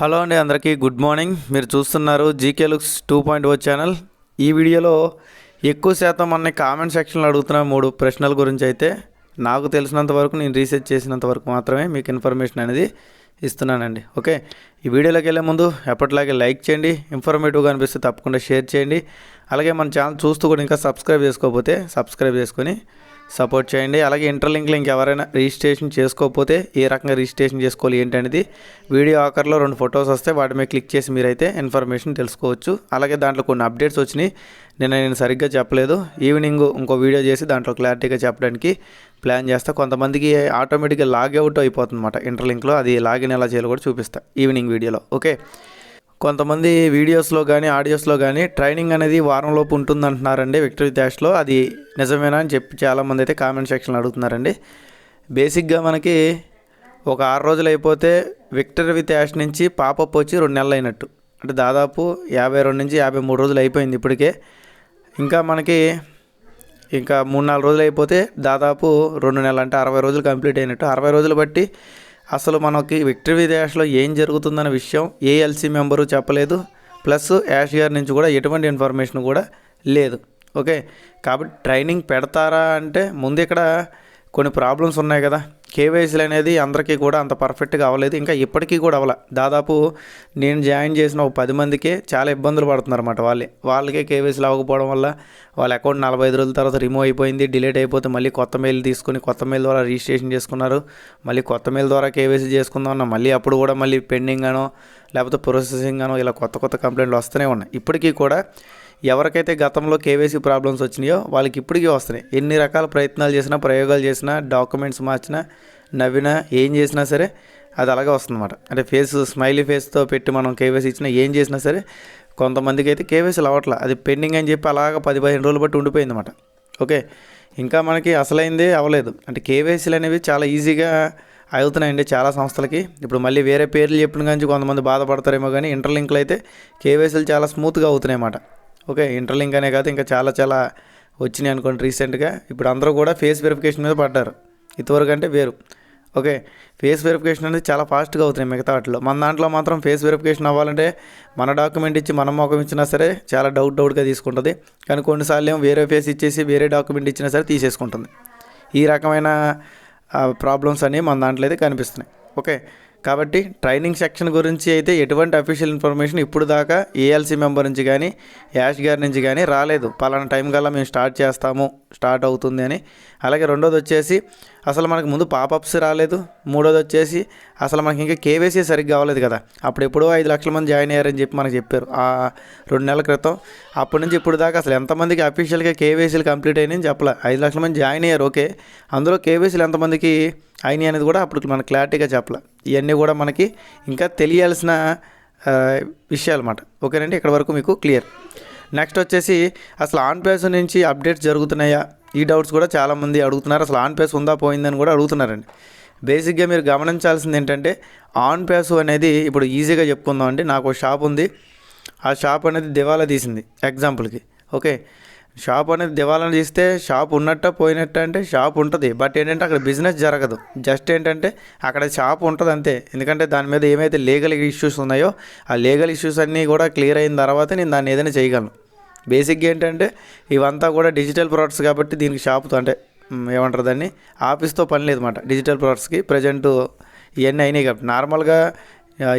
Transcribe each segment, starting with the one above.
Hello అండి అందరికీ good morning. మీరు చూస్తున్నారు GK looks two point O channel. ఈ వీడియోలో ఎక్కువ శాతం అన్ని కామెంట్ సెక్షన్లో అడుగుతున్న మూడు ప్రశ్నల గురించి అయితే నాకు తెలిసినంత వరకు నేను రీసెర్చ్ చేసినంత వరకు మాత్రమే మీకు ఇన్ఫర్మేషన్ అనేది ఇస్తున్నానండి. ఓకే ఈ వీడియోలోకి వెళ్ళే ముందు ఎప్పటిలాగే లైక్ చేయండి ఇన్ఫర్మేటివ్గా అనిపిస్తే తప్పకుండా షేర్ చేయండి. అలాగే మన ఛానల్ చూస్తూ కూడా ఇంకా సబ్స్క్రైబ్ చేసుకోకపోతే సబ్స్క్రైబ్ చేసుకొని సపోర్ట్ చేయండి. అలాగే ఇంటర్లింక్లో ఇంకెవరైనా రిజిస్ట్రేషన్ చేసుకోకపోతే ఏ రకంగా రిజిస్ట్రేషన్ చేసుకోవాలి ఏంటనేది వీడియో ఆఖరిలో రెండు ఫొటోస్ వస్తే వాటి మీద క్లిక్ చేసి మీరైతే ఇన్ఫర్మేషన్ తెలుసుకోవచ్చు. అలాగే దాంట్లో కొన్ని అప్డేట్స్ వచ్చినాయి. నిన్న నేను సరిగ్గా చెప్పలేదు. ఈవినింగ్ ఇంకో వీడియో చేసి దాంట్లో క్లారిటీగా చెప్పడానికి ప్లాన్ చేస్తా. కొంతమందికి ఆటోమేటిక్గా లాగౌట్ అయిపోతుంది అనమాట ఇంటర్లింక్లో. అది లాగిన్ ఎలా చేయాలో కూడా చూపిస్తా ఈవినింగ్ వీడియోలో. ఓకే? కొంతమంది వీడియోస్లో కానీ ఆడియోస్లో కానీ ట్రైనింగ్ అనేది వారంలోపు ఉంటుంది అంటున్నారండి విక్టరీ డాష్లో అది నిజమేనా అని చెప్పి చాలామంది అయితే కామెంట్ సెక్షన్లో అడుగుతున్నారండి. బేసిక్గా మనకి ఒక ఆరు రోజులు అయిపోతే విక్టరీ విత్ యాష్ నుంచి పాపప్ వచ్చి రెండు నెలలు అయినట్టు. అంటే దాదాపు యాభై రెండు నుంచి యాభై మూడు రోజులు అయిపోయింది ఇప్పటికే. ఇంకా మనకి ఇంకా మూడు నాలుగు రోజులు అయిపోతే దాదాపు రెండు నెలలు అంటే అరవై రోజులు కంప్లీట్ అయినట్టు. అరవై రోజులు బట్టి అసలు మనకి విక్టరీ విదేశ్లో ఏం జరుగుతుందన్న విషయం ఏ ఎల్సీ మెంబరు చెప్పలేదు. ప్లస్ యాష్ గారి నుంచి కూడా ఎటువంటి ఇన్ఫర్మేషన్ కూడా లేదు. ఓకే? కాబట్టి ట్రైనింగ్ పెడతారా అంటే ముందు ఇక్కడ కొన్ని ప్రాబ్లమ్స్ ఉన్నాయి కదా. కేవైసీలు అనేది అందరికీ కూడా అంత పర్ఫెక్ట్గా అవ్వలేదు. ఇంకా ఇప్పటికీ కూడా అవ్వలే. దాదాపు నేను జాయిన్ చేసిన ఒక పది మందికే చాలా ఇబ్బందులు పడుతున్నారు అన్నమాట వాళ్ళే. వాళ్ళకే కేవైసీలు అవ్వకపోవడం వల్ల వాళ్ళ అకౌంట్ నలభై ఐదు రోజుల తర్వాత రిమూవ్ అయిపోయింది డిలీట్ అయిపోతే మళ్ళీ కొత్త మెయిల్ తీసుకుని కొత్త మెయిల్ ద్వారా రిజిస్ట్రేషన్ చేసుకున్నారు. మళ్ళీ కొత్త మెయిల్ ద్వారా కేవైసీ చేసుకుందామన్నా మళ్ళీ అప్పుడు కూడా మళ్ళీ పెండింగ్ అనో లేకపోతే ప్రాసెసింగ్ అనో ఇలా కొత్త కొత్త కంప్లైంట్లు వస్తూనే ఉన్నాయి. ఇప్పటికీ కూడా ఎవరికైతే గతంలో కేవైసీ ప్రాబ్లమ్స్ వచ్చినాయో వాళ్ళకి ఇప్పటికీ వస్తున్నాయి. ఎన్ని రకాల ప్రయత్నాలు చేసినా ప్రయోగాలు చేసినా డాక్యుమెంట్స్ మార్చినా నవ్వినా ఏం చేసినా సరే అది అలాగే వస్తుందన్నమాట. అంటే ఫేస్ స్మైలీ ఫేస్తో పెట్టి మనం కేవైసీ ఇచ్చినా ఏం చేసినా సరే కొంతమందికి అయితే కేవైసీలు అవ్వట్లే అది పెండింగ్ అని చెప్పి అలాగ పది పదిహేను రోజులు బట్టి ఉండిపోయింది అనమాట ఓకే? ఇంకా మనకి అసలైందే అవ్వలేదు. అంటే కేవైసీలు అనేవి చాలా ఈజీగా అవుతున్నాయండి చాలా సంస్థలకి. ఇప్పుడు మళ్ళీ వేరే పేర్లు చెప్పిన కానీ కొంతమంది బాధపడతారేమో కానీ ఇంటర్లింక్లు అయితే కేవైసీలు చాలా స్మూత్గా అవుతున్నాయి అన్నమాట ఓకే ఇంటర్లింక్ అనే కాదు ఇంకా చాలా చాలా వచ్చినాయి అనుకోండి రీసెంట్గా. ఇప్పుడు అందరూ కూడా ఫేస్ వెరిఫికేషన్ మీద పడ్డారు. ఇంతవరకు అంటే వేరు. ఓకే ఫేస్ వెరిఫికేషన్ అనేది చాలా ఫాస్ట్గా అవుతున్నాయి మిగతా వాటిలో. మన దాంట్లో మాత్రం ఫేస్ వెరిఫికేషన్ అవ్వాలంటే మన డాక్యుమెంట్ ఇచ్చి మన మొఖం ఇచ్చినా సరే చాలా డౌట్ డౌట్గా తీసుకుంటుంది. కానీ కొన్నిసార్లు ఏమో వేరే ఫేస్ ఇచ్చేసి వేరే డాక్యుమెంట్ ఇచ్చినా సరే తీసేసుకుంటుంది. ఈ రకమైన ప్రాబ్లమ్స్ అనేవి మన దాంట్లో అయితే కనిపిస్తున్నాయి. ఓకే కాబట్టి ట్రైనింగ్ సెక్షన్ గురించి అయితే ఎటువంటి అఫీషియల్ ఇన్ఫర్మేషన్ ఇప్పుడు దాకా ఏఎల్సీ మెంబర్ నుంచి కానీ యాష్ గారి నుంచి కానీ రాలేదు. పలానా టైం కల్లా మేము స్టార్ట్ చేస్తాము స్టార్ట్ అవుతుంది అని. అలాగే రెండోది వచ్చేసి అసలు మనకు ముందు పాపప్స్ రాలేదు. మూడోది వచ్చేసి అసలు మనకి ఇంకా కేవైసీ సరిగ్గా అవ్వలేదు కదా. అప్పుడు ఎప్పుడో ఐదు లక్షల మంది జాయిన్ అయ్యారని చెప్పి మనకు చెప్పారు. ఆ రెండు నెలల క్రితం. అప్పటి నుంచి ఇప్పుడు దాకా అసలు ఎంతమందికి అఫీషియల్గా కేవైసీలు కంప్లీట్ అయినాయని చెప్పలే. ఐదు లక్షల మంది జాయిన్ అయ్యారు ఓకే. అందులో కేవైసీలు ఎంతమందికి అయినాయి అనేది కూడా అప్పుడు మనకు క్లారిటీగా చెప్పలే. ఇవన్నీ కూడా మనకి ఇంకా తెలియాల్సిన విషయాలు అన్నమాట ఓకేనండి? ఇక్కడ వరకు మీకు క్లియర్. నెక్స్ట్ వచ్చేసి అసలు ఆన్ పేస్ నుంచి అప్డేట్స్ జరుగుతున్నాయా? ఈ డౌట్స్ కూడా చాలామంది అడుగుతున్నారు. అసలు ఆన్ పేస్ ఉందా పోయిందని కూడా అడుగుతున్నారండి. బేసిక్గా మీరు గమనించాల్సింది ఏంటంటే ఆన్ పేస్ అనేది ఇప్పుడు ఈజీగా చెప్పుకుందాం అండి నాకు ఒక షాప్ ఉంది. ఆ షాప్ అనేది దివాలా తీసింది ఎగ్జాంపుల్కి. ఓకే? షాప్ అనేది దివాలా తీస్తే షాప్ ఉన్నట్ట పోయినట్ట అంటే షాప్ ఉంటుంది. బట్ ఏంటంటే అక్కడ బిజినెస్ జరగదు. జస్ట్ ఏంటంటే అక్కడ షాప్ ఉంటుంది అంతే. ఎందుకంటే దాని మీద ఏమైతే లీగల్ ఇష్యూస్ ఉన్నాయో ఆ లీగల్ ఇష్యూస్ అన్నీ కూడా క్లియర్ అయిన తర్వాత నేను దాన్ని ఏదైనా చేయగలను. బేసిక్గా ఏంటంటే ఇవంతా కూడా డిజిటల్ ప్రోడక్ట్స్ కాబట్టి దీనికి షాప్తో అంటే ఏమంటారు దాన్ని? ఆఫీస్తో పని లేదు డిజిటల్ ప్రోడక్ట్స్కి ప్రజెంట్ ఇవన్నీ అయినాయి కాబట్టి. నార్మల్గా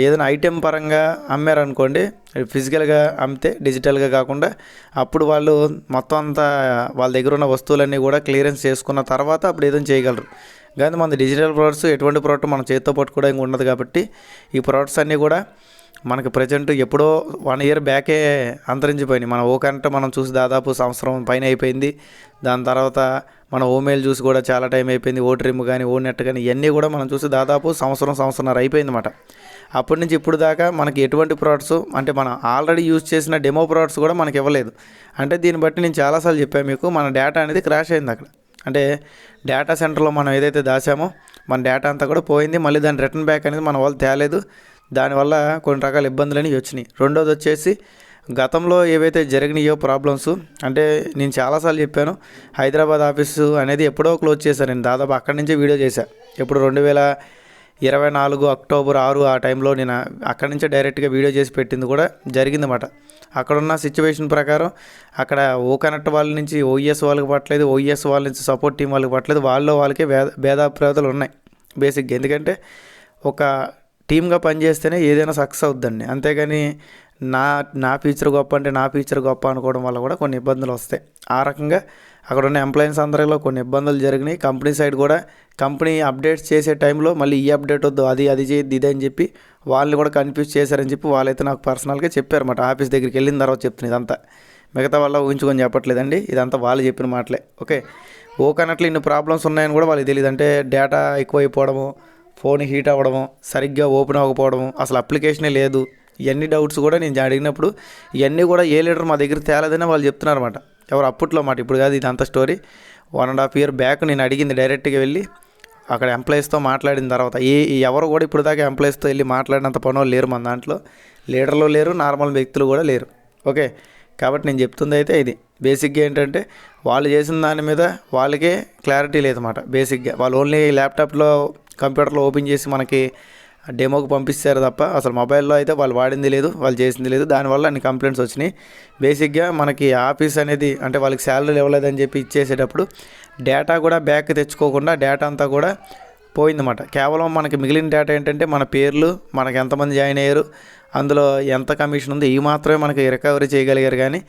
ఏదైనా ఐటెం పరంగా అమ్మారనుకోండి ఫిజికల్గా అమ్మితే డిజిటల్గా కాకుండా అప్పుడు వాళ్ళు మొత్తం అంతా వాళ్ళ దగ్గర ఉన్న వస్తువులన్నీ కూడా క్లియరెన్స్ చేసుకున్న తర్వాత అప్పుడు ఏదైనా చేయగలరు. కానీ మన డిజిటల్ ప్రోడక్ట్స్ ఎటువంటి ప్రోడక్ట్ మన చేతితో పట్టుకోవడానికి ఉండదు కాబట్టి ఈ ప్రోడక్ట్స్ అన్నీ కూడా మనకి ప్రజెంట్ ఎప్పుడో వన్ ఇయర్ బ్యాకే అంతరించిపోయినాయి. మన ఓకంటే మనం చూసి దాదాపు సంవత్సరం పైన అయిపోయింది. దాని తర్వాత మన ఓమెయిల్ చూసి కూడా చాలా టైం అయిపోయింది. ఓ ట్రిమ్ కానీ ఓ నెట్ కానీ ఇవన్నీ కూడా మనం చూసి దాదాపు సంవత్సరం సంవత్సరంన్నర అయిపోయింది అనమాట అప్పటి నుంచి ఇప్పుడు దాకా మనకి ఎటువంటి ప్రోడక్ట్స్ అంటే మనం ఆల్రెడీ యూజ్ చేసిన డెమో ప్రోడక్ట్స్ కూడా మనకి ఇవ్వలేదు. అంటే దీన్ని బట్టి నేను చాలాసార్లు చెప్పాను మీకు మన డేటా అనేది క్రాష్ అయింది అక్కడ. అంటే డేటా సెంటర్లో మనం ఏదైతే దాచామో మన డేటా అంతా కూడా పోయింది. మళ్ళీ దాని రిటర్న్ బ్యాక్ అనేది మన వాళ్ళు తేలేదు. దానివల్ల కొన్ని రకాల ఇబ్బందులు అనేవి వచ్చినాయి. రెండోది వచ్చేసి గతంలో ఏవైతే జరిగినాయో ప్రాబ్లమ్స్ అంటే నేను చాలాసార్లు చెప్పాను హైదరాబాద్ ఆఫీసు అనేది ఎప్పుడో క్లోజ్ చేశాను నేను దాదాపు అక్కడి నుంచే వీడియో చేశాను ఎప్పుడు రెండు వేల ఇరవై నాలుగు అక్టోబర్ ఆరు ఆ టైంలో నేను అక్కడి నుంచే డైరెక్ట్గా వీడియో చేసి పెట్టింది కూడా జరిగిందన్నమాట. అక్కడున్న సిచ్యువేషన్ ప్రకారం అక్కడ ఓ కనెక్ట్ వాళ్ళ నుంచి ఓఈఎస్ వాళ్ళకి పట్టలేదు ఓఈఎస్ వాళ్ళ నుంచి సపోర్ట్ టీం వాళ్ళకి పట్టలేదు వాళ్ళు వాళ్ళకే భేద భేదాభిప్రాయాలు ఉన్నాయి బేసిక్గా. ఎందుకంటే ఒక టీమ్గా పనిచేస్తేనే ఏదైనా సక్సెస్ అవుద్దండి. అంతేగాని నా నా ఫ్యూచర్ గొప్ప అంటే నా ఫీచర్ గొప్ప అనుకోవడం వల్ల కూడా కొన్ని ఇబ్బందులు వస్తాయి. ఆ రకంగా అక్కడ ఉన్న ఎంప్లాయీస్ అందరిలో కొన్ని ఇబ్బందులు జరిగినాయి. కంపెనీ సైడ్ కూడా కంపెనీ అప్డేట్స్ చేసే టైంలో మళ్ళీ ఈ అప్డేట్ వద్దు అది అది చేయద్దు ఇది అని చెప్పి వాళ్ళని కూడా కన్ఫ్యూజ్ చేశారని చెప్పి వాళ్ళైతే నాకు పర్సనల్గా చెప్పారన్నమాట ఆఫీస్ దగ్గరికి వెళ్ళిన తర్వాత చెప్తుంది ఇదంతా. మిగతా వాళ్ళ ఊహించుకొని చెప్పట్లేదండి. ఇదంతా వాళ్ళు చెప్పిన మాటలే. ఓకే. ఓకనట్లు ఇన్ని ప్రాబ్లమ్స్ ఉన్నాయని కూడా వాళ్ళకి తెలియదు అంటే డేటా ఎక్కువైపోవడము ఫోన్ హీట్ అవ్వడము సరిగ్గా ఓపెన్ అవ్వకపోవడము అసలు అప్లికేషనే లేదు. ఇవన్నీ డౌట్స్ కూడా నేను అడిగినప్పుడు ఇవన్నీ కూడా ఏ లీడర్ మా దగ్గర తేలేదని వాళ్ళు చెప్తున్నారు అనమాట ఎవరు అప్పట్లో మాట ఇప్పుడు కాదు ఇదంతా story one and half year back నేను అడిగింది డైరెక్ట్గా వెళ్ళి అక్కడ ఎంప్లాయీస్తో మాట్లాడిన తర్వాత ఏ ఎవరు కూడా ఇప్పుడు దాకా ఎంప్లాయీస్తో వెళ్ళి మాట్లాడినంత పనులు లేరు మన దాంట్లో. లీడర్లు లేరు నార్మల్ వ్యక్తులు కూడా లేరు. ఓకే కాబట్టి నేను చెప్తుంది అయితే ఇది. బేసిక్గా ఏంటంటే వాళ్ళు చేసిన దాని మీద వాళ్ళకే క్లారిటీ లేదన్నమాట. బేసిక్గా వాళ్ళు ఓన్లీ ల్యాప్టాప్లో కంప్యూటర్లో ఓపెన్ చేసి మనకి డెమోకి పంపిస్తారు తప్ప అసలు మొబైల్లో అయితే వాళ్ళు వాడింది లేదు వాళ్ళు చేసింది లేదు. దానివల్ల అన్ని కంప్లైంట్స్ వచ్చినాయి. బేసిక్గా మనకి ఆఫీస్ అనేది అంటే వాళ్ళకి శాలరీలు ఇవ్వలేదని చెప్పి ఇచ్చేసేటప్పుడు డేటా కూడా బ్యాక్ తెచ్చుకోకుండా డేటా అంతా కూడా పోయిందన్నమాట. కేవలం మనకి మిగిలిన డేటా ఏంటంటే మన పేర్లు మనకి ఎంతమంది జాయిన్ అయ్యారు అందులో ఎంత కమిషన్ ఉంది ఈ మాత్రమే మనకి రికవరీ చేయగలిగారు కానీ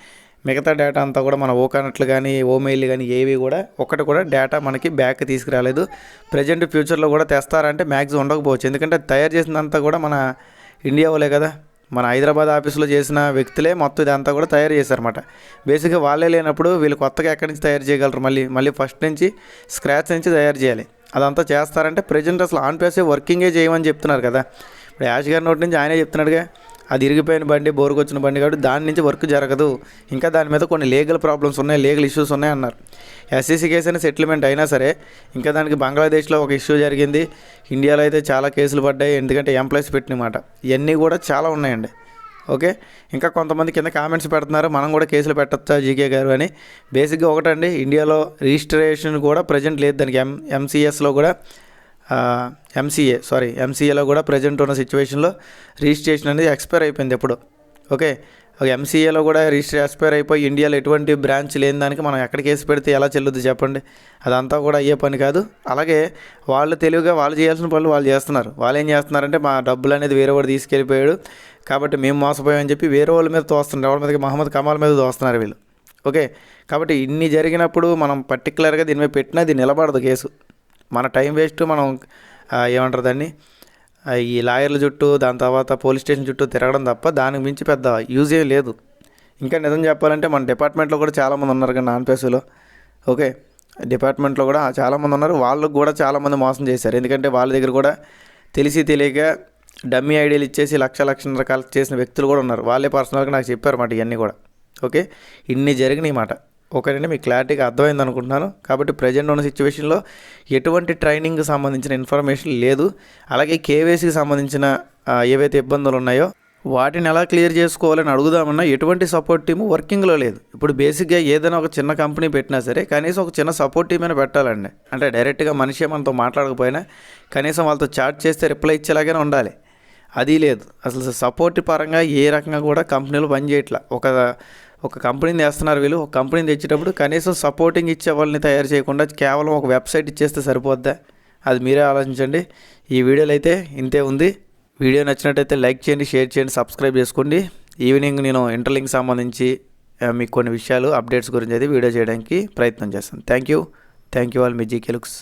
మిగతా డేటా అంతా కూడా మన ఓకానట్లు కానీ ఓమెయిల్ కానీ ఏవి కూడా ఒకటి కూడా డేటా మనకి బ్యాక్ తీసుకురాలేదు. ప్రజెంట్ ఫ్యూచర్లో కూడా తెస్తారంటే మ్యాక్సిమం ఉండకపోవచ్చు. ఎందుకంటే తయారు చేసినంతా కూడా మన ఇండియా వాళ్ళే కదా. మన హైదరాబాద్ ఆఫీస్లో చేసిన వ్యక్తులే మొత్తం ఇదంతా కూడా తయారు చేశారన్నమాట. బేసిక్గా వాళ్ళే లేనప్పుడు వీళ్ళు కొత్తగా ఎక్కడి నుంచి తయారు చేయగలరు? మళ్ళీ మళ్ళీ ఫస్ట్ నుంచి స్క్రాచ్ నుంచి తయారు చేయాలి. అదంతా చేస్తారంటే ప్రజెంట్ అసలు ఆన్ పేసే వర్కింగే చేయమని చెప్తున్నారు కదా. ఇప్పుడు యాష్ గారి నోటి నుంచి ఆయనే చెప్తున్నాడుగా. అది ఇరిగిపోయిన బండి బోరుకొచ్చిన బండి కాబట్టి దాని నుంచి వర్క్ జరగదు. ఇంకా దాని మీద కొన్ని లీగల్ ప్రాబ్లమ్స్ ఉన్నాయి లీగల్ ఇష్యూస్ ఉన్నాయి అన్నారు. ఎస్సీసీ కేసు అయినా సెటిల్మెంట్ అయినా సరే ఇంకా దానికి బంగ్లాదేశ్లో ఒక ఇష్యూ జరిగింది. ఇండియాలో అయితే చాలా కేసులు పడ్డాయి ఎందుకంటే ఎంప్లాయీస్ పెట్టినమాట ఇవన్నీ కూడా చాలా ఉన్నాయండి. ఓకే? ఇంకా కొంతమంది కింద కామెంట్స్ పెడుతున్నారు మనం కూడా కేసులు పెట్టచ్చా జీకే గారు అని. బేసిక్గా ఒకటండి ఇండియాలో రిజిస్ట్రేషన్ కూడా ప్రజెంట్ లేదు. దానికి ఎం ఎంసీఎస్లో కూడా ఎంసీఏ సారీ ఎంసీఏలో కూడా ప్రజెంట్ ఉన్న సిచ్యువేషన్లో రిజిస్ట్రేషన్ అనేది ఎక్స్పైర్ అయిపోయింది ఎప్పుడు. ఓకే ఎంసీఏలో కూడా రిజిస్టర్ ఎక్స్పైర్ అయిపోయి ఇండియాలో ఎటువంటి బ్రాంచ్ లేని దానికి మనం ఎక్కడ కేసు పెడితే ఎలా చెల్లుద్ది చెప్పండి? అదంతా కూడా అయ్యే పని కాదు. అలాగే వాళ్ళు తెలివిగా వాళ్ళు చేయాల్సిన పనులు వాళ్ళు చేస్తున్నారు. వాళ్ళు ఏం చేస్తున్నారంటే మా డబ్బులు అనేది వేరే వాడు తీసుకెళ్ళిపోయాడు. కాబట్టి మేము మోసపోయామని చెప్పి వేరే వాళ్ళ మీద తోస్తున్నారు. ఎవరి మీదకి? మహమ్మద్ కమాల్ మీద తోస్తున్నారు వీళ్ళు. ఓకే కాబట్టి ఇన్ని జరిగినప్పుడు మనం పర్టికులర్గా దీని మీద పెట్టినా అది నిలబడదు కేసు. మన టైం వేస్ట్ మనం ఏమంటారు దాన్ని? ఈ లాయర్ల చుట్టూ దాని తర్వాత పోలీస్ స్టేషన్ చుట్టూ తిరగడం తప్ప దానికి మించి పెద్ద యూజ్ ఏం లేదు. ఇంకా నిజం చెప్పాలంటే మన డిపార్ట్మెంట్లో కూడా చాలామంది ఉన్నారు కానీ నాన్ పేసులో. ఓకే డిపార్ట్మెంట్లో కూడా చాలామంది ఉన్నారు. వాళ్ళకు కూడా చాలామంది మోసం చేశారు. ఎందుకంటే వాళ్ళ దగ్గర కూడా తెలిసి తెలియక డమ్మీ ఐడియాలు ఇచ్చేసి లక్ష లక్షన్నర కలెక్ట్ చేసిన వ్యక్తులు కూడా ఉన్నారు. వాళ్ళే పర్సనల్గా నాకు చెప్పారు మాట ఇవన్నీ కూడా. ఓకే ఇన్ని జరిగినాయి మాట. ఒకటంటే మీకు క్లారిటీగా అర్థమైంది అనుకుంటున్నాను. కాబట్టి ప్రజెంట్ ఉన్న సిచ్యువేషన్లో ఎటువంటి ట్రైనింగ్ సంబంధించిన ఇన్ఫర్మేషన్ లేదు. అలాగే కేవైసీకి సంబంధించిన ఏవైతే ఇబ్బందులు ఉన్నాయో వాటిని ఎలా క్లియర్ చేసుకోవాలని అడుగుదామన్నా ఎటువంటి సపోర్ట్ టీం వర్కింగ్లో లేదు. ఇప్పుడు బేసిక్గా ఏదైనా ఒక చిన్న కంపెనీ పెట్టినా సరే కనీసం ఒక చిన్న సపోర్ట్ టీమ్ అయినా పెట్టాలండి. అంటే డైరెక్ట్గా మనిషి మనతో మాట్లాడకపోయినా కనీసం వాళ్ళతో చాట్ చేస్తే రిప్లై ఇచ్చేలాగానే ఉండాలి. అది లేదు. అసలు సపోర్ట్ పరంగా ఏ రకంగా కూడా కంపెనీలు పనిచేయట్లా. ఒక ఒక కంపెనీని తెస్తున్నారు వీళ్ళు. ఒక కంపెనీని తెచ్చేటప్పుడు కనీసం సపోర్టింగ్ ఇచ్చే వాళ్ళని తయారు చేయకుండా కేవలం ఒక వెబ్సైట్ ఇచ్చేస్తే సరిపోద్దా? అది మీరే ఆలోచించండి. ఈ వీడియోలో అయితే ఇంతే ఉంది. వీడియో నచ్చినట్టయితే లైక్ చేయండి షేర్ చేయండి సబ్స్క్రైబ్ చేసుకోండి. ఈవినింగ్ నేను ఇంటర్లింక్ సంబంధించి మీకు కొన్ని విషయాలు అప్డేట్స్ గురించి అయితే వీడియో చేయడానికి ప్రయత్నం చేస్తాను. Thank you. Thank you all me GK looks.